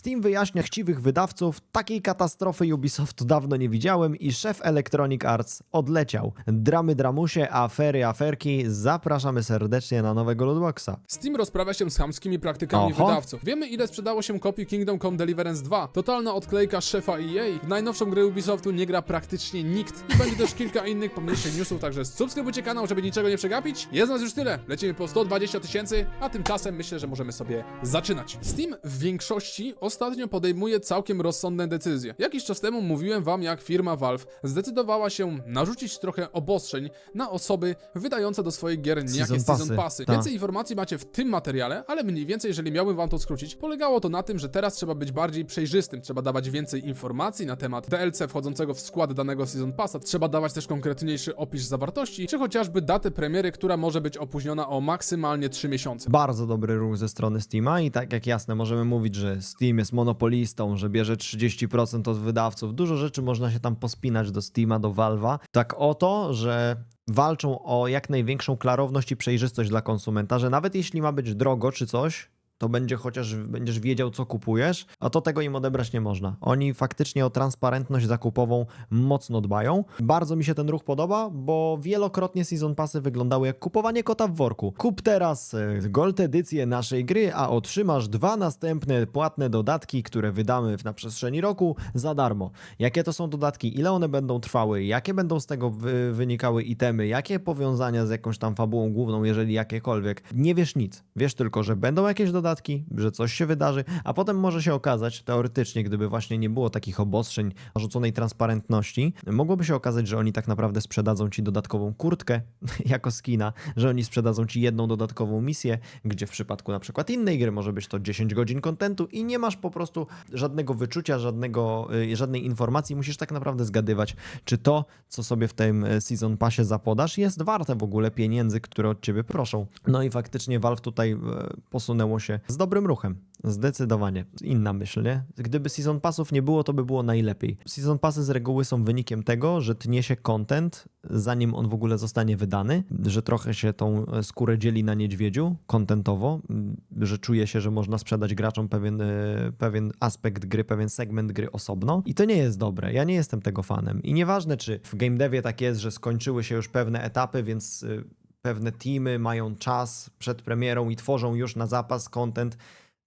Steam wyjaśnia chciwych wydawców, takiej katastrofy Ubisoftu dawno nie widziałem i szef Electronic Arts odleciał. Dramy dramusie, afery aferki, zapraszamy serdecznie na nowego Lootboxa. Steam rozprawia się z chamskimi praktykami Oho. wydawców. Wiemy ile sprzedało się kopii Kingdom Come Deliverance 2. Totalna odklejka szefa EA. W najnowszą grę Ubisoftu nie gra praktycznie nikt. I będzie też kilka innych pomniejszych newsów, także subskrybujcie kanał, żeby niczego nie przegapić. Jest nas już tyle. Lecimy po 120 tysięcy, a tymczasem myślę, że możemy sobie zaczynać. Steam w większości ostatnio podejmuje całkiem rozsądne decyzje. Jakiś czas temu mówiłem wam, jak firma Valve zdecydowała się narzucić trochę obostrzeń na osoby wydające do swoich gier niejakie Season passy. passy. Tak. Więcej informacji macie w tym materiale, ale mniej więcej, jeżeli miałbym wam to skrócić, polegało to na tym, że teraz trzeba być bardziej przejrzystym, trzeba dawać więcej informacji na temat DLC wchodzącego w skład danego Season Passa, trzeba dawać też konkretniejszy opis zawartości, czy chociażby datę premiery, która może być opóźniona o maksymalnie 3 miesiące. Bardzo dobry ruch ze strony Steama i tak jak jasne, możemy mówić, że Steam jest monopolistą, że bierze 30% od wydawców. Dużo rzeczy można się tam pospinać do Steama, do Valve'a. Tak o to, że walczą o jak największą klarowność i przejrzystość dla konsumenta, że nawet jeśli ma być drogo czy coś, to będzie chociaż będziesz wiedział, co kupujesz, a to tego im odebrać nie można. Oni faktycznie o transparentność zakupową mocno dbają. Bardzo mi się ten ruch podoba, bo wielokrotnie Season Passy wyglądały jak kupowanie kota w worku. Kup teraz e, Gold edycję naszej gry, a otrzymasz dwa następne płatne dodatki, które wydamy na przestrzeni roku za darmo. Jakie to są dodatki, ile one będą trwały, jakie będą z tego wy wynikały itemy, jakie powiązania z jakąś tam fabułą główną, jeżeli jakiekolwiek. Nie wiesz nic. Wiesz tylko, że będą jakieś dodatki, że coś się wydarzy, a potem może się okazać, teoretycznie, gdyby właśnie nie było takich obostrzeń narzuconej transparentności, mogłoby się okazać, że oni tak naprawdę sprzedadzą ci dodatkową kurtkę jako skina, że oni sprzedadzą ci jedną dodatkową misję, gdzie w przypadku na przykład innej gry może być to 10 godzin kontentu i nie masz po prostu żadnego wyczucia, żadnego, y, żadnej informacji, musisz tak naprawdę zgadywać, czy to, co sobie w tym y, Season Passie zapodasz, jest warte w ogóle pieniędzy, które od ciebie proszą. No i faktycznie Valve tutaj y, posunęło się z dobrym ruchem. Zdecydowanie. Inna myśl, nie? Gdyby Season Passów nie było, to by było najlepiej. Season Passy z reguły są wynikiem tego, że tnie się content, zanim on w ogóle zostanie wydany, że trochę się tą e, skórę dzieli na niedźwiedziu, contentowo, m, że czuje się, że można sprzedać graczom pewien, e, pewien aspekt gry, pewien segment gry osobno i to nie jest dobre. Ja nie jestem tego fanem. I nieważne, czy w game devie tak jest, że skończyły się już pewne etapy, więc e, pewne teamy mają czas przed premierą i tworzą już na zapas content.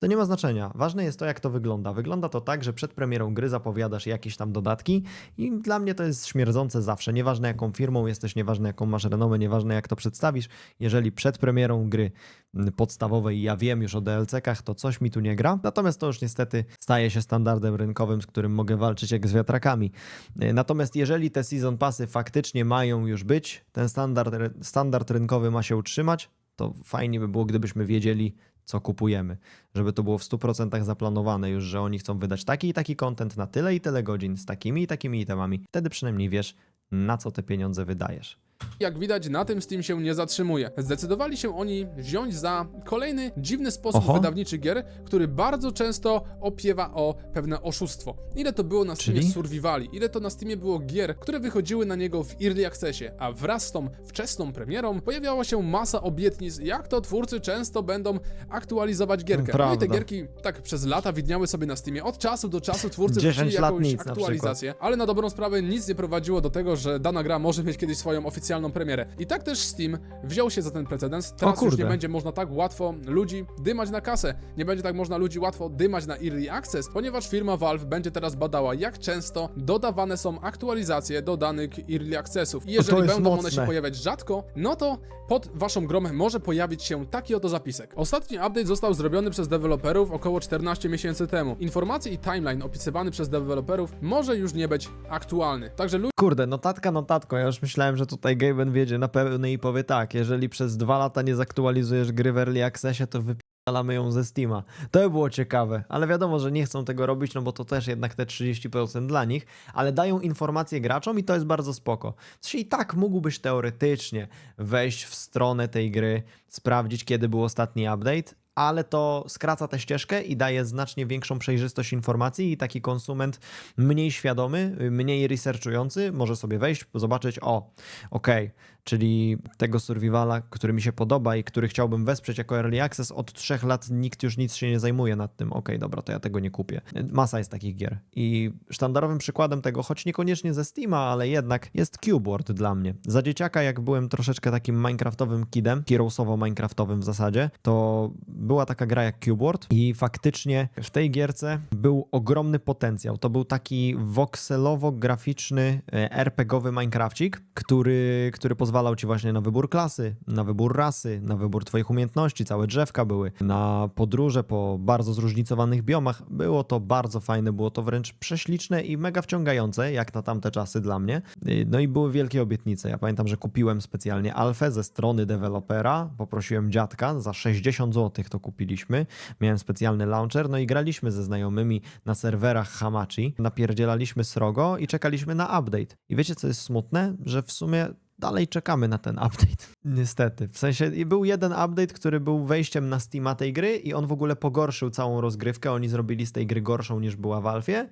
To nie ma znaczenia. Ważne jest to, jak to wygląda. Wygląda to tak, że przed premierą gry zapowiadasz jakieś tam dodatki i dla mnie to jest śmierdzące zawsze. Nieważne jaką firmą jesteś, nieważne jaką masz renomę, nieważne jak to przedstawisz. Jeżeli przed premierą gry mm, podstawowej ja wiem już o DLC-kach, to coś mi tu nie gra. Natomiast to już niestety staje się standardem rynkowym, z którym mogę walczyć jak z wiatrakami. E, Natomiast jeżeli te season passy faktycznie mają już być, ten standard, standard rynkowy ma się utrzymać, to fajnie by było, gdybyśmy wiedzieli, co kupujemy. Żeby to było w 100% zaplanowane już, że oni chcą wydać taki i taki content na tyle i tyle godzin z takimi i takimi itemami. Wtedy przynajmniej wiesz, na co te pieniądze wydajesz. Jak widać, na tym Steam się nie zatrzymuje. Zdecydowali się oni wziąć za kolejny dziwny sposób Oho. wydawniczy gier, który bardzo często opiewa o pewne oszustwo. Ile to było na Steamie Czyli? survivali, ile to na Steamie było gier, które wychodziły na niego w Early Accessie, a wraz z tą wczesną premierą pojawiała się masa obietnic, jak to twórcy często będą aktualizować gierkę. No i te Prawda. gierki tak przez lata widniały sobie na Steamie. Od czasu do czasu twórcy 10 wrzucili jakąś nic na aktualizację, ale na dobrą sprawę nic nie prowadziło do tego, że dana gra może mieć kiedyś swoją oficjalną premierę. I tak też Steam wziął się za ten precedens. Teraz już nie będzie można tak łatwo ludzi dymać na kasę. Nie będzie tak można ludzi łatwo dymać na Early Access, ponieważ firma Valve będzie teraz badała, jak często dodawane są aktualizacje do danych Early Accessów. I jeżeli będą one mocne. się pojawiać rzadko, no to pod waszą grą może pojawić się taki oto zapisek. Ostatni update został zrobiony przez deweloperów około 14 miesięcy temu. Informacje i timeline opisywany przez deweloperów może już nie być aktualny. Także ludzie Kurde, notatka notatką. Ja już myślałem, że tutaj Gaben wiedzie na pełny i powie tak, jeżeli przez dwa lata nie zaktualizujesz gry w Early Accessie, to wypalamy ją ze Steama. To by było ciekawe, ale wiadomo, że nie chcą tego robić, no bo to też jednak te 30% dla nich, ale dają informacje graczom i to jest bardzo spoko. Czyli i tak mógłbyś teoretycznie wejść w stronę tej gry, sprawdzić kiedy był ostatni update, ale to skraca tę ścieżkę i daje znacznie większą przejrzystość informacji i taki konsument mniej świadomy, mniej researchujący może sobie wejść, zobaczyć, o, okej, czyli tego survivala, który mi się podoba i który chciałbym wesprzeć jako early access, od trzech lat nikt już nic się nie zajmuje nad tym, okej, dobra, to ja tego nie kupię. Masa jest takich gier i sztandarowym przykładem tego, choć niekoniecznie ze Steama, ale jednak jest Cubeboard dla mnie. Za dzieciaka, jak byłem troszeczkę takim minecraftowym kidem, heroesowo-minecraftowym w zasadzie, to była taka gra jak Cubeboard i faktycznie w tej gierce był ogromny potencjał. To był taki wokselowo-graficzny e, RPGowy Minecrafcik, który, który pozwalał ci właśnie na wybór klasy, na wybór rasy, na wybór twoich umiejętności, całe drzewka były, na podróże po bardzo zróżnicowanych biomach. Było to bardzo fajne, było to wręcz prześliczne i mega wciągające, jak na tamte czasy dla mnie. Y, No i były wielkie obietnice. Ja pamiętam, że kupiłem specjalnie alfę ze strony dewelopera, poprosiłem dziadka, za 60 zł to kupiliśmy. Miałem specjalny launcher, no i graliśmy ze znajomymi na serwerach Hamachi, napierdzielaliśmy srogo i czekaliśmy na update. I wiecie, co jest smutne? Że w sumie dalej czekamy na ten update. Niestety. W sensie był jeden update, który był wejściem na Steama tej gry i on w ogóle pogorszył całą rozgrywkę. Oni zrobili z tej gry gorszą niż była w Alfie.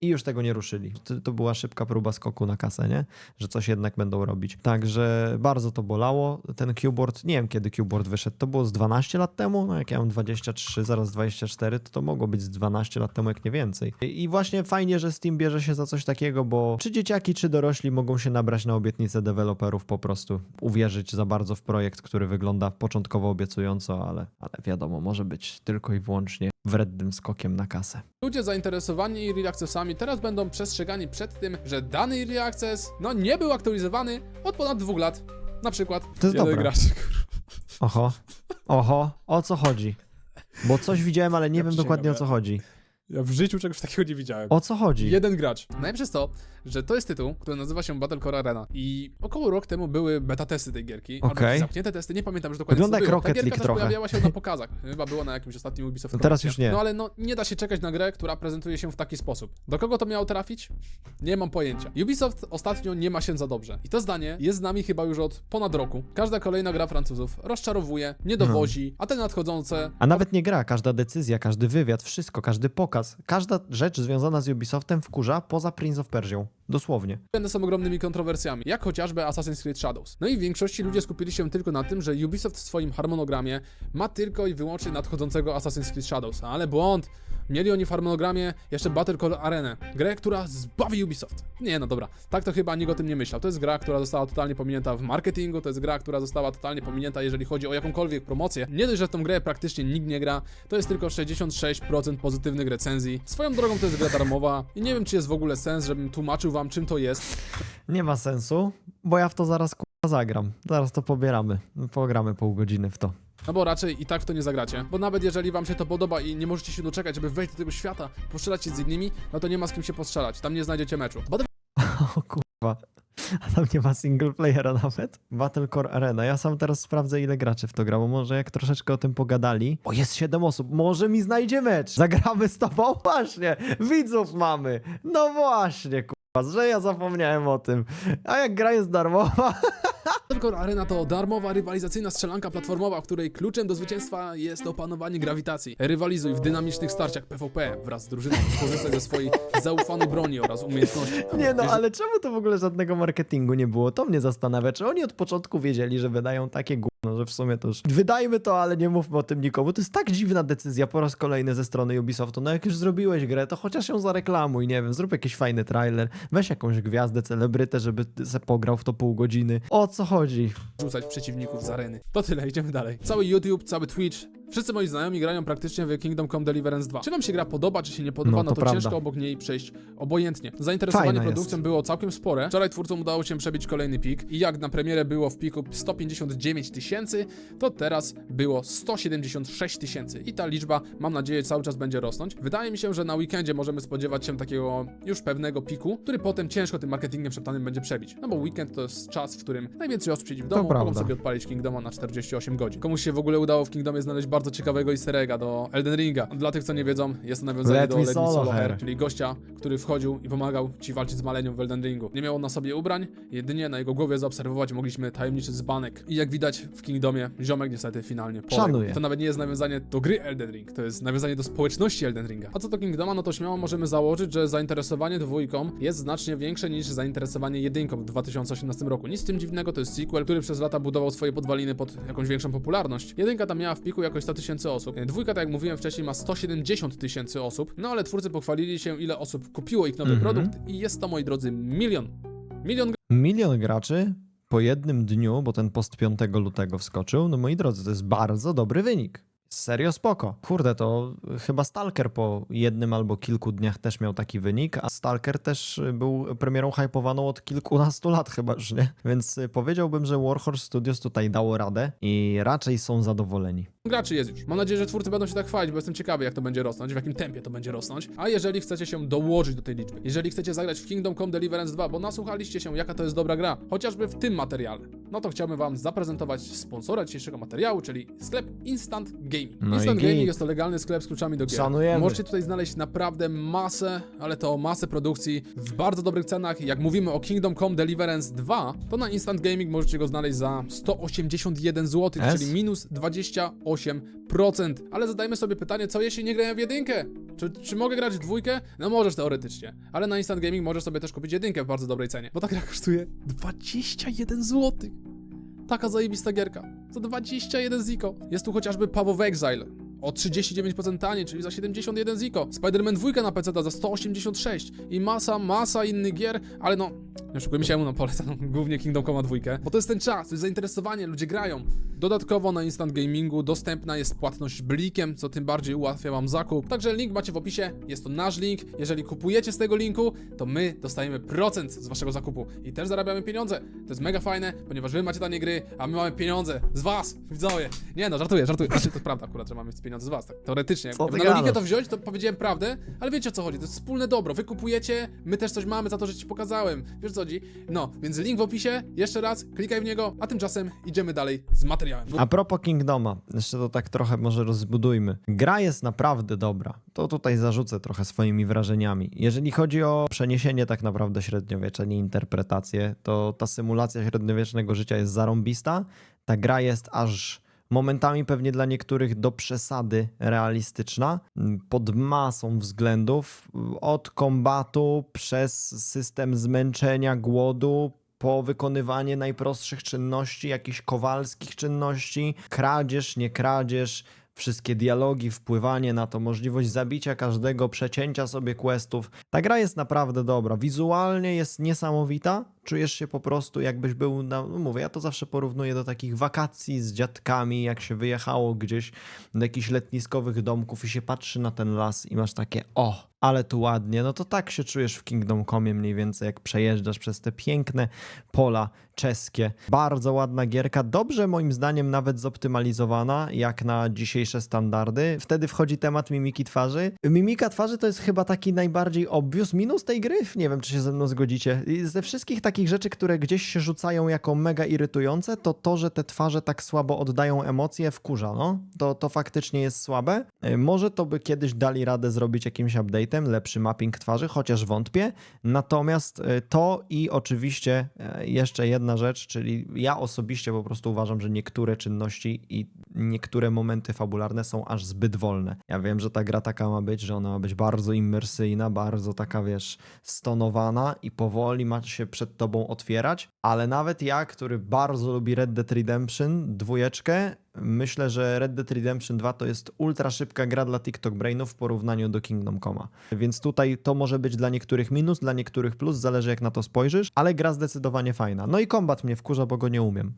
I już tego nie ruszyli. To, to była szybka próba skoku na kasę, nie? Że coś jednak będą robić. Także bardzo to bolało. Ten Qboard, nie wiem kiedy Qboard wyszedł, to było z 12 lat temu? No jak ja mam 23, zaraz 24, to to mogło być z 12 lat temu, jak nie więcej. I właśnie fajnie, że Steam bierze się za coś takiego, bo czy dzieciaki, czy dorośli mogą się nabrać na obietnicę deweloperów po prostu. Uwierzyć za bardzo w projekt, który wygląda początkowo obiecująco, ale, ale wiadomo, może być tylko i wyłącznie wrednym skokiem na kasę. Ludzie zainteresowani Early Accessami teraz będą przestrzegani przed tym, że dany Early Access no nie był aktualizowany od ponad dwóch lat. Na przykład To jest dobre. gracz. Oho, oho, o co chodzi? Bo coś widziałem, ale nie Ja wiem dokładnie o co chodzi. Ja w życiu czegoś takiego nie widziałem. O co chodzi? Jeden gracz. Najlepsze jest to, że to jest tytuł, który nazywa się Battlecore Arena. I około rok temu były beta testy tej gierki. albo Okej. jakieś zamknięte testy, nie pamiętam już dokładnie Wygląda co jak było. Ta Rocket gierka League też trochę. pojawiała się na pokazach. Chyba była na jakimś ostatnim Ubisoft To teraz już nie. No ale no nie da się czekać na grę, która prezentuje się w taki sposób. Do kogo to miało trafić? Nie mam pojęcia. Ubisoft ostatnio nie ma się za dobrze. I to zdanie jest z nami chyba już od ponad roku. Każda kolejna gra Francuzów rozczarowuje, nie dowozi, a te nadchodzące A nawet nie gra, każda decyzja, każdy wywiad, wszystko, każdy każda rzecz związana z Ubisoftem wkurza poza Prince of Persia. Dosłownie. One są ogromnymi kontrowersjami, jak chociażby Assassin's Creed Shadows. No i w większości ludzie skupili się tylko na tym, że Ubisoft w swoim harmonogramie ma tylko i wyłącznie nadchodzącego Assassin's Creed Shadows. Ale błąd! Mieli oni w harmonogramie jeszcze Battlecore Arenę, grę, która zbawi Ubisoft. Nie, no dobra, tak to chyba nikt o tym nie myślał. To jest gra, która została totalnie pominięta w marketingu, to jest gra, która została totalnie pominięta, jeżeli chodzi o jakąkolwiek promocję. Nie dość, że w tą grę praktycznie nikt nie gra, to jest tylko 66% pozytywnych recenzji. Swoją drogą to jest gra darmowa i nie wiem, czy jest w ogóle sens, żebym tłumaczył wam, czym to jest. Nie ma sensu, bo ja w to zaraz zagram. Zaraz to pobieramy. Pogramy pół godziny w to. No bo raczej i tak to nie zagracie. Bo nawet jeżeli wam się to podoba i nie możecie się doczekać, żeby wejść do tego świata, postrzelać się z innymi, no to nie ma z kim się postrzelać. Tam nie znajdziecie meczu. O kurwa. A tam nie ma single playera nawet? Battlecore Arena. Ja sam teraz sprawdzę ile graczy w to gra, bo może jak troszeczkę o tym pogadali. O, jest 7 osób. Może mi znajdzie mecz. Zagramy z tobą? Właśnie. Widzów mamy. No właśnie, kurwa, że ja zapomniałem o tym. A jak gra jest darmowa? Battlecore Arena to darmowa, rywalizacyjna strzelanka platformowa, w której kluczem do zwycięstwa jest opanowanie grawitacji. Rywalizuj w dynamicznych starciach PvP wraz z drużyną, korzystaj ze swojej zaufanej broni oraz umiejętności. Nie no, Wiesz, ale czemu to w ogóle żadnego marketingu nie było? To mnie zastanawia. Czy oni od początku wiedzieli, że wydają takie gówno, że w sumie to już... Wydajmy to, ale nie mówmy o tym nikomu. To jest tak dziwna decyzja po raz kolejny ze strony Ubisoftu. No jak już zrobiłeś grę, to chociaż ją zareklamuj, nie wiem, zrób jakiś fajny trailer, weź jakąś gwiazdę, celebrytę, żeby se pograł w to pół godziny. O co chodzi? rzucać przeciwników z areny. To tyle, idziemy dalej. Cały YouTube, cały Twitch, wszyscy moi znajomi grają praktycznie w Kingdom Come Deliverance 2. Czy wam się gra podoba, czy się nie podoba, No, no to ciężko obok niej przejść obojętnie. Zainteresowanie Fajna produkcją jest. było całkiem spore. Wczoraj twórcom udało się przebić kolejny pik i jak na premierę było w piku 159 tysięcy, to teraz było 176 tysięcy i ta liczba, mam nadzieję, cały czas będzie rosnąć. Wydaje mi się, że na weekendzie możemy spodziewać się takiego już pewnego piku, który potem ciężko tym marketingiem szeptanym będzie przebić. No bo weekend to jest czas, w którym najwięcej osób siedzi w domu, mogą sobie odpalić Kingdoma na 48 godzin. Komuś się w ogóle udało w Kingdomie znaleźć bardzo ciekawego easter egga do Elden Ringa. Dla tych, co nie wiedzą, jest to nawiązanie Let do Let Me solo Solo her. Her, czyli gościa, który wchodził i pomagał ci walczyć z malenią w Elden Ringu. Nie miał on na sobie ubrań, jedynie na jego głowie zaobserwować mogliśmy tajemniczy dzbanek. I jak widać w Kingdomie, ziomek niestety finalnie poległ. Szanuję. To nawet nie jest nawiązanie do gry Elden Ring, to jest nawiązanie do społeczności Elden Ringa. A co do Kingdoma, no to śmiało możemy założyć, że zainteresowanie dwójką jest znacznie większe niż zainteresowanie jedynką w 2018 roku. Nic z tym dziwnego, to jest sequel, który przez lata budował swoje podwaliny pod jakąś większą popularność. Jedynka tam miała w piku jakoś 100 tysięcy osób. Dwójka, tak jak mówiłem wcześniej, ma 170 tysięcy osób, no ale twórcy pochwalili się, ile osób kupiło ich nowy Mhm. produkt i jest to, moi drodzy, milion. Milion Milion graczy po jednym dniu, bo ten post 5 lutego wskoczył, no moi drodzy, to jest bardzo dobry wynik. Serio spoko. Kurde, to chyba Stalker po jednym albo kilku dniach też miał taki wynik, a Stalker też był premierą hypowaną od kilkunastu lat chyba już, nie? Więc y, powiedziałbym, że Warhorse Studios tutaj dało radę i raczej są zadowoleni. graczy jest już. Mam nadzieję, że twórcy będą się tak chwalić, bo jestem ciekawy, jak to będzie rosnąć, w jakim tempie to będzie rosnąć. A jeżeli chcecie się dołożyć do tej liczby, jeżeli chcecie zagrać w Kingdom Come Deliverance 2, bo nasłuchaliście się, jaka to jest dobra gra, chociażby w tym materiale, no to chciałbym wam zaprezentować sponsora dzisiejszego materiału, czyli sklep Instant Gaming. No Instant git. Gaming jest to legalny sklep z kluczami do gier. Szanujemy. Możecie tutaj znaleźć naprawdę masę, ale to masę produkcji w bardzo dobrych cenach. Jak mówimy o Kingdom Come Deliverance 2, to na Instant Gaming możecie go znaleźć za 181 zł, Es? czyli minus 28%. Ale zadajmy sobie pytanie, co jeśli nie grają w jedynkę? Czy, czy mogę grać w dwójkę? No możesz teoretycznie, ale na Instant Gaming możesz sobie też kupić jedynkę w bardzo dobrej cenie, bo ta gra kosztuje 21 zł. Taka zajebista gierka. Za 21 ziko. Jest tu chociażby of Exile. O 39% taniej, czyli za 71 ziko. Spider-Man 2 na PC za 186. I masa, masa innych gier, ale no, nie oszukujmy się, no polecam głównie Kingdom Come 2, bo to jest ten czas, to jest zainteresowanie, ludzie grają. Dodatkowo na Instant Gamingu dostępna jest płatność blikiem, co tym bardziej ułatwia wam zakup. Także link macie w opisie, jest to nasz link. Jeżeli kupujecie z tego linku, to my dostajemy procent z waszego zakupu i też zarabiamy pieniądze. To jest mega fajne, ponieważ wy macie tanie gry, a my mamy pieniądze z was, widzowie. Nie no, żartuję, żartuję. Znaczy, to prawda akurat, że mamy pieniądze z was, tak teoretycznie. Co ty na gadasz? to wziąć, to powiedziałem prawdę, ale wiecie o co chodzi, to jest wspólne dobro. Wy kupujecie, my też coś mamy za to, że ci pokazałem. Wiesz o co chodzi? No, więc link w opisie, jeszcze raz, klikaj w niego, a tymczasem idziemy dalej z materiałem. A propos Kingdoma, jeszcze to tak trochę może rozbudujmy. Gra jest naprawdę dobra. To tutaj zarzucę trochę swoimi wrażeniami. Jeżeli chodzi o przeniesienie tak naprawdę średniowiecza, nie interpretację, to ta symulacja średniowiecznego życia jest zarąbista. Ta gra jest aż momentami pewnie dla niektórych do przesady realistyczna, pod masą względów, od kombatu przez system zmęczenia, głodu, po wykonywanie najprostszych czynności, jakichś kowalskich czynności, kradzież, nie kradzież, wszystkie dialogi, wpływanie na to, możliwość zabicia każdego, przecięcia sobie questów. Ta gra jest naprawdę dobra. Wizualnie jest niesamowita. Czujesz się po prostu jakbyś był, na, no mówię, ja to zawsze porównuję do takich wakacji z dziadkami, jak się wyjechało gdzieś do jakichś letniskowych domków i się patrzy na ten las i masz takie, o, ale tu ładnie. No to tak się czujesz w Kingdom Come mniej więcej, jak przejeżdżasz przez te piękne pola czeskie. Bardzo ładna gierka, dobrze moim zdaniem nawet zoptymalizowana, jak na dzisiejsze standardy. Wtedy wchodzi temat mimiki twarzy. Mimika twarzy to jest chyba taki najbardziej obvious minus tej gry. Nie wiem, czy się ze mną zgodzicie. Ze wszystkich takich rzeczy, które gdzieś się rzucają jako mega irytujące, to to, że te twarze tak słabo oddają emocje, wkurza, no. To, to faktycznie jest słabe. Y, Może to by kiedyś dali radę zrobić jakimś update'em, lepszy mapping twarzy, chociaż wątpię. Natomiast y, to i oczywiście y, jeszcze jedna rzecz, czyli ja osobiście po prostu uważam, że niektóre czynności i niektóre momenty fabularne są aż zbyt wolne. Ja wiem, że ta gra taka ma być, że ona ma być bardzo immersyjna, bardzo taka, wiesz, stonowana i powoli ma się przed tobą otwierać, ale nawet ja, który bardzo lubi Red Dead Redemption dwójeczkę, myślę, że Red Dead Redemption 2 to jest ultra szybka gra dla TikTok Brainów w porównaniu do Kingdom Coma. Więc tutaj to może być dla niektórych minus, dla niektórych plus, zależy jak na to spojrzysz, ale gra zdecydowanie fajna. No i kombat mnie wkurza, bo go nie umiem.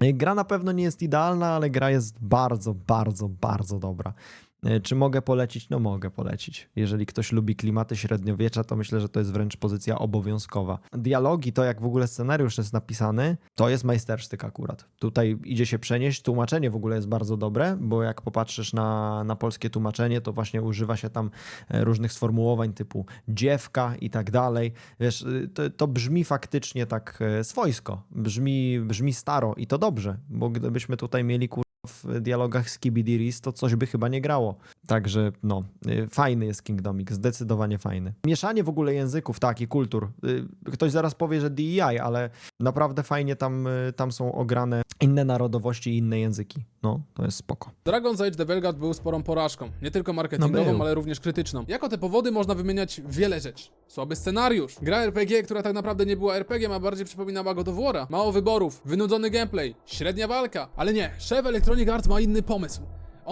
gra na pewno nie jest idealna, ale gra jest bardzo, bardzo, bardzo dobra. E, Czy mogę polecić? No mogę polecić. Jeżeli ktoś lubi klimaty średniowiecza, to myślę, że to jest wręcz pozycja obowiązkowa. Dialogi, to jak w ogóle scenariusz jest napisany, to jest majstersztyk akurat. Tutaj idzie się przenieść, tłumaczenie w ogóle jest bardzo dobre, bo jak popatrzysz na, na polskie tłumaczenie, to właśnie używa się tam e, różnych sformułowań typu dziewka i tak dalej. Wiesz, y, to, to brzmi faktycznie tak e, swojsko, brzmi, brzmi staro i to dobrze, bo gdybyśmy tutaj mieli kur w dialogach z Kibidiris, to coś by chyba nie grało. Także no, y, fajny jest Kingdomik, zdecydowanie fajny. Mieszanie w ogóle języków, tak, i kultur. Y, Ktoś zaraz powie, że DEI, ale naprawdę fajnie tam, y, tam są ograne inne narodowości i inne języki. No, to jest spoko. Dragon's Age The Velgat był sporą porażką, nie tylko marketingową, No ale również krytyczną. Jako te powody można wymieniać wiele rzeczy. Słaby scenariusz, gra RPG, która tak naprawdę nie była RPG, a bardziej przypominała God of War'a. Mało wyborów, wynudzony gameplay, średnia walka. Ale nie, szef Electronic Arts ma inny pomysł.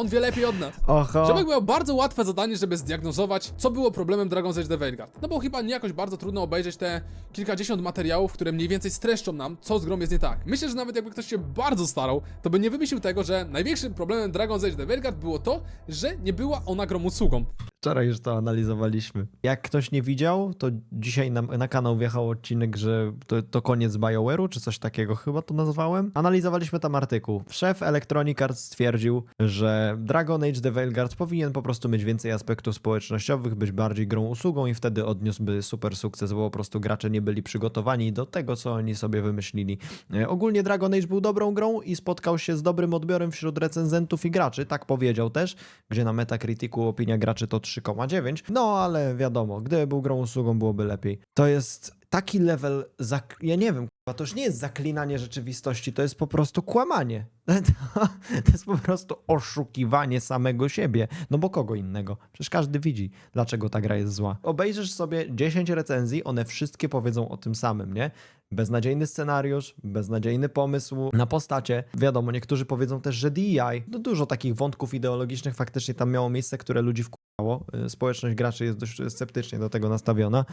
On wie lepiej od nas. Oho. Ziomek miał bardzo łatwe zadanie, żeby zdiagnozować, co było problemem Dragon's Age The Vanguard. No bo chyba nie jakoś bardzo trudno obejrzeć te kilkadziesiąt materiałów, które mniej więcej streszczą nam, co z grą jest nie tak. Myślę, że nawet jakby ktoś się bardzo starał, to by nie wymyślił tego, że największym problemem Dragon's Age The Vanguard było to, że nie była ona grą usługą. Wczoraj już to analizowaliśmy. Jak ktoś nie widział, to dzisiaj na, na kanał wjechał odcinek, że to, to koniec BioWare'u, czy coś takiego chyba to nazwałem. Analizowaliśmy tam artykuł. Szef Electronic Arts stwierdził, że Dragon Age The Veilguard powinien po prostu mieć więcej aspektów społecznościowych, być bardziej grą usługą i wtedy odniósłby super sukces, bo po prostu gracze nie byli przygotowani do tego, co oni sobie wymyślili. E, Ogólnie Dragon Age był dobrą grą i spotkał się z dobrym odbiorem wśród recenzentów i graczy, tak powiedział też, gdzie na Metacriticu opinia graczy to 3,9. No ale wiadomo, gdyby był grą usługą, byłoby lepiej. To jest taki level, ja nie wiem, kurwa, to już nie jest zaklinanie rzeczywistości, to jest po prostu kłamanie. To, jest po prostu oszukiwanie samego siebie. No bo kogo innego? Przecież każdy widzi, dlaczego ta gra jest zła. Obejrzysz sobie 10 recenzji, one wszystkie powiedzą o tym samym, nie? Beznadziejny scenariusz, beznadziejny pomysł na postacie. Wiadomo, niektórzy powiedzą też, że DEI. No dużo takich wątków ideologicznych faktycznie tam miało miejsce, które ludzi wkurzało. Y, Społeczność graczy jest dość sceptycznie do tego nastawiona.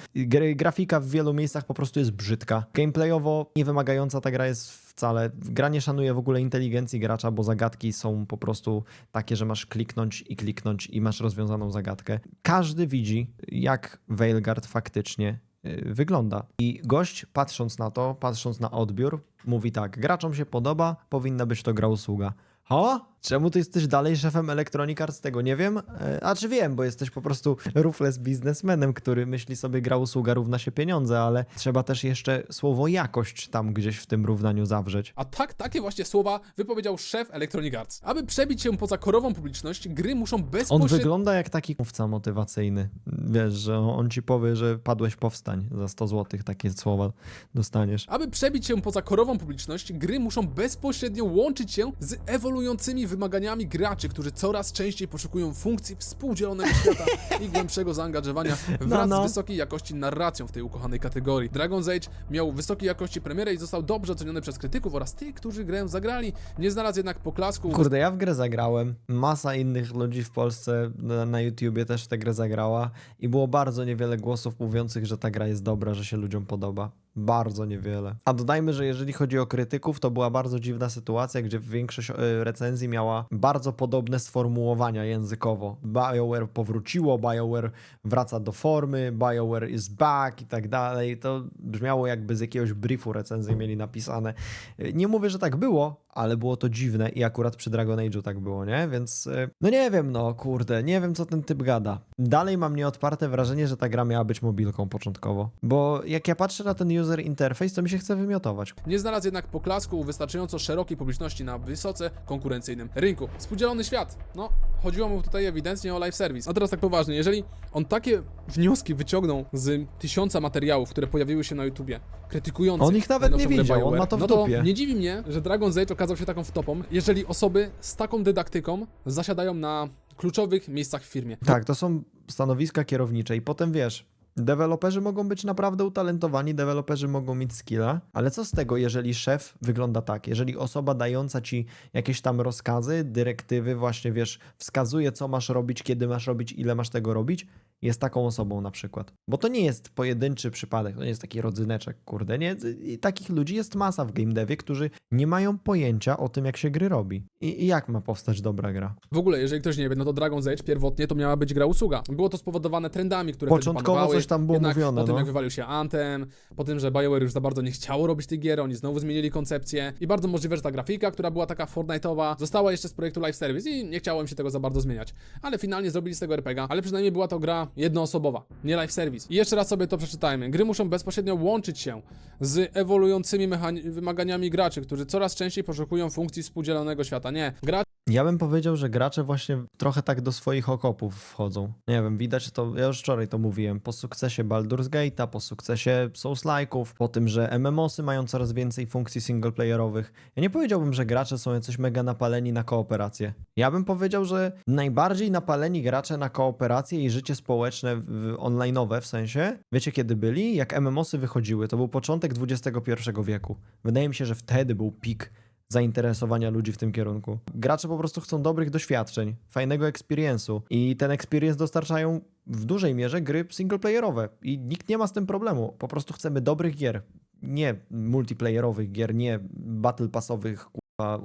Grafika w wielu miejscach po prostu jest brzydka. Gameplayowo niewymagająca ta gra jest wcale. Gra nie szanuje w ogóle inteligencji gracza, bo zagadki są po prostu takie, że masz kliknąć i kliknąć i masz rozwiązaną zagadkę. Każdy widzi, jak Veilguard faktycznie y, wygląda. I gość, patrząc na to, patrząc na odbiór, mówi tak: graczom się podoba, powinna być to gra usługa. Ho? Czemu ty jesteś dalej szefem Electronic Arts? Tego nie wiem. E, A czy wiem, bo jesteś po prostu ruthless biznesmenem, który myśli sobie gra usługa równa się pieniądze, ale trzeba też jeszcze słowo jakość tam gdzieś w tym równaniu zawrzeć. A tak, takie właśnie słowa wypowiedział szef Electronic Arts. Aby przebić się poza korową publiczność, gry muszą On bezpośrednio... wygląda jak taki mówca motywacyjny. Wiesz, że on ci powie, że padłeś powstań. Za 100 zł takie słowa dostaniesz. Aby przebić się poza korową publiczność, gry muszą bezpośrednio łączyć się z ewoluującymi wymaganiami graczy, którzy coraz częściej poszukują funkcji współdzielonego świata i głębszego zaangażowania wraz no. z wysokiej jakości narracją w tej ukochanej kategorii. Dragon's Age miał wysokiej jakości premierę i został dobrze oceniony przez krytyków oraz tych, którzy grę zagrali. Nie znalazł jednak poklasku. Kurde, ja w grę zagrałem. Masa innych ludzi w Polsce na, na YouTubie też w tę grę zagrała i było bardzo niewiele głosów mówiących, że ta gra jest dobra, że się ludziom podoba. Bardzo niewiele. A dodajmy, że jeżeli chodzi o krytyków, to była bardzo dziwna sytuacja, gdzie większość e, recenzji miała bardzo podobne sformułowania językowo. BioWare powróciło, BioWare wraca do formy, BioWare is back i tak dalej. To brzmiało jakby z jakiegoś briefu recenzji mieli napisane. E, Nie mówię, że tak było, ale było to dziwne i akurat przy Dragon Age'u tak było, nie? Więc e, no nie wiem, no kurde, nie wiem co ten typ gada. Dalej mam nieodparte wrażenie, że ta gra miała być mobilką początkowo, bo jak ja patrzę na ten user interface, to mi się chce wymiotować. Nie znalazł jednak poklasku u wystarczająco szerokiej publiczności na wysoce konkurencyjnym rynku. Współdzielony świat. No, chodziło mu tutaj ewidentnie o live service. A teraz tak poważnie, jeżeli on takie wnioski wyciągnął z tysiąca materiałów, które pojawiły się na YouTubie, krytykujących On ich nawet nie widział, on ma to w no to dupie. nie dziwi mnie, że Dragon's Age okazał się taką wtopą, jeżeli osoby z taką dydaktyką zasiadają na kluczowych miejscach w firmie. Tak, to są stanowiska kierownicze i potem wiesz, deweloperzy mogą być naprawdę utalentowani, deweloperzy mogą mieć skilla, ale co z tego, jeżeli szef wygląda tak, jeżeli osoba dająca ci jakieś tam rozkazy, dyrektywy, właśnie wiesz, wskazuje co masz robić, kiedy masz robić, ile masz tego robić, jest taką osobą na przykład. Bo to nie jest pojedynczy przypadek, to nie jest taki rodzyneczek, kurde, nie? I takich ludzi jest masa w game devie, którzy nie mają pojęcia o tym, jak się gry robi. I, i jak ma powstać dobra gra. W ogóle, jeżeli ktoś nie wie, no to Dragon's Age pierwotnie to miała być gra usługa. Było to spowodowane trendami, które Początkowo panowały. coś tam było mówione, Po tym, no. jak wywalił się Anthem, po tym, że BioWare już za bardzo nie chciało robić tej gier, oni znowu zmienili koncepcję i bardzo możliwe, że ta grafika, która była taka Fortnite'owa, została jeszcze z projektu Live Service i nie chciało im się tego za bardzo zmieniać. Ale finalnie zrobili z tego RPG, ale przynajmniej była to gra jednoosobowa, nie Live Service. I jeszcze raz sobie to przeczytajmy. Gry muszą bezpośrednio łączyć się z ewoluującymi wymaganiami graczy, którzy coraz częściej poszukują funkcji współdzielonego świata. Nie, gracz Ja bym powiedział, że gracze właśnie trochę tak do swoich okopów wchodzą. Nie wiem, widać to, ja już wczoraj to mówiłem, po sukcesie Baldur's Gate'a, po sukcesie Souls-like'ów, po tym, że MMOsy mają coraz więcej funkcji singleplayerowych. Ja nie powiedziałbym, że gracze są jakoś mega napaleni na kooperację. Ja bym powiedział, że najbardziej napaleni gracze na kooperację i życie społeczne w- online'owe w sensie, wiecie kiedy byli? Jak MMOsy wychodziły, to był początek XXI wieku. Wydaje mi się, że wtedy był pik zainteresowania ludzi w tym kierunku. Gracze po prostu chcą dobrych doświadczeń, fajnego experience'u i ten experience dostarczają w dużej mierze gry singleplayerowe i nikt nie ma z tym problemu. Po prostu chcemy dobrych gier, nie multiplayerowych gier, nie battle passowych,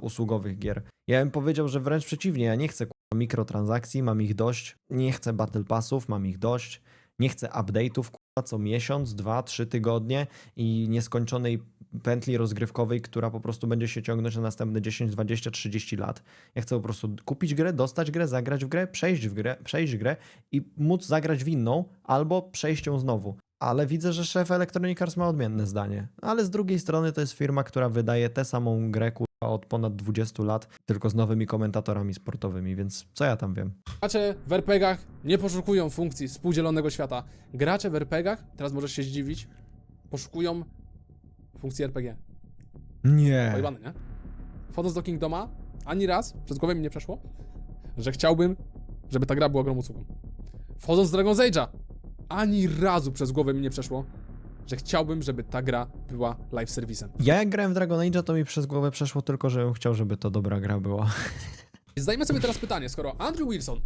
usługowych gier. Ja bym powiedział, że wręcz przeciwnie, ja nie chcę mikrotransakcji, mam ich dość, nie chcę battle passów, mam ich dość, nie chcę update'ów co miesiąc, dwa, trzy tygodnie i nieskończonej pętli rozgrywkowej, która po prostu będzie się ciągnąć na następne 10, 20, 30 lat. Ja chcę po prostu kupić grę, dostać grę, zagrać w grę, przejść w grę, przejść grę i móc zagrać w inną, albo przejść ją znowu. Ale widzę, że szef Electronic Arts ma odmienne zdanie. Ale z drugiej strony to jest firma, która wydaje tę samą grę od ponad 20 lat, tylko z nowymi komentatorami sportowymi, więc co ja tam wiem? Gracze w RPGach nie poszukują funkcji współdzielonego świata. Gracze w RPGach, teraz możesz się zdziwić, poszukują funkcji RPG. Nie. Pojebane, nie? Wchodząc do Kingdoma, ani raz przez głowę mi nie przeszło, że chciałbym, żeby ta gra była grą usługą. Wchodząc do Dragon's Age'a, ani razu przez głowę mi nie przeszło, że chciałbym, żeby ta gra była live serwisem. Ja jak grałem w Dragon Age, to mi przez głowę przeszło tylko, że bym chciał, żeby to dobra gra była. I Zdajmy sobie teraz pytanie, skoro Andrew Wilson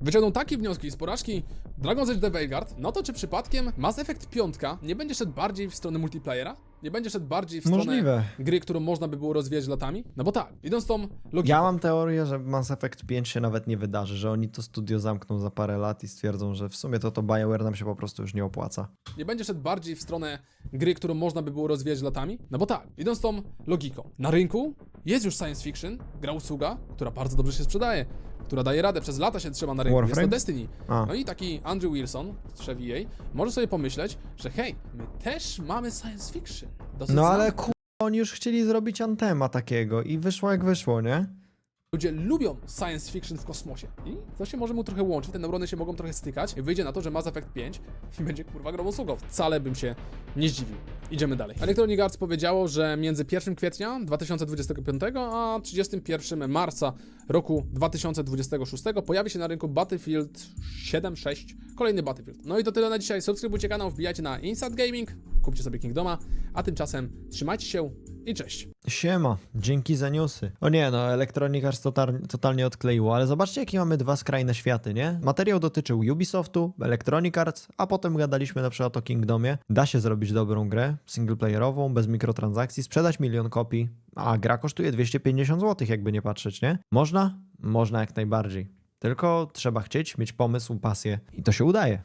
wyciągnął takie wnioski z porażki Dragon's Age The Vanguard, no to czy przypadkiem Mass Effect 5 nie będzie szedł bardziej w stronę multiplayera? Nie będzie szedł bardziej w stronę Możliwe. gry, którą można by było rozwijać latami? No bo tak, idąc tą logiką, Ja mam teorię, że Mass Effect 5 się nawet nie wydarzy, że oni to studio zamkną za parę lat i stwierdzą, że w sumie to to BioWare nam się po prostu już nie opłaca. nie będzie szedł bardziej w stronę gry, którą można by było rozwijać latami? No bo tak, idąc tą logiką. Na rynku jest już science fiction, gra usługa, która bardzo dobrze się sprzedaje, która daje radę, przez lata się trzyma na rynku, Warframe? jest to Destiny. A. No i taki Andrew Wilson, szef EA, może sobie pomyśleć, że hej, my też mamy science fiction. Dosyć No ale znane. ku... oni już chcieli zrobić antema takiego i wyszło jak wyszło, nie? Ludzie lubią science fiction w kosmosie. I to się może mu trochę łączyć, te neurony się mogą trochę stykać. I wyjdzie na to, że Mass Effect 5 będzie kurwa grą usługą. Wcale bym się nie zdziwił. Idziemy dalej. Electronic Arts powiedziało, że między 1 kwietnia 2025 a 31 marca roku 2026 pojawi się na rynku Battlefield 7.6, kolejny Battlefield. No i to tyle na dzisiaj. Subskrybujcie kanał, wbijajcie na Inside Gaming, kupcie sobie Kingdoma, a tymczasem trzymajcie się i cześć. Siema, dzięki za newsy. O nie, no Electronic Arts total, totalnie odkleiło, ale zobaczcie jakie mamy dwa skrajne światy, nie? Materiał dotyczył Ubisoftu, Electronic Arts, a potem gadaliśmy na przykład o Kingdomie. Da się zrobić dobrą grę, singleplayerową, bez mikrotransakcji, sprzedać milion kopii, a gra kosztuje 250 zł, jakby nie patrzeć, nie? Można? Można jak najbardziej. Tylko trzeba chcieć, mieć pomysł, pasję i to się udaje.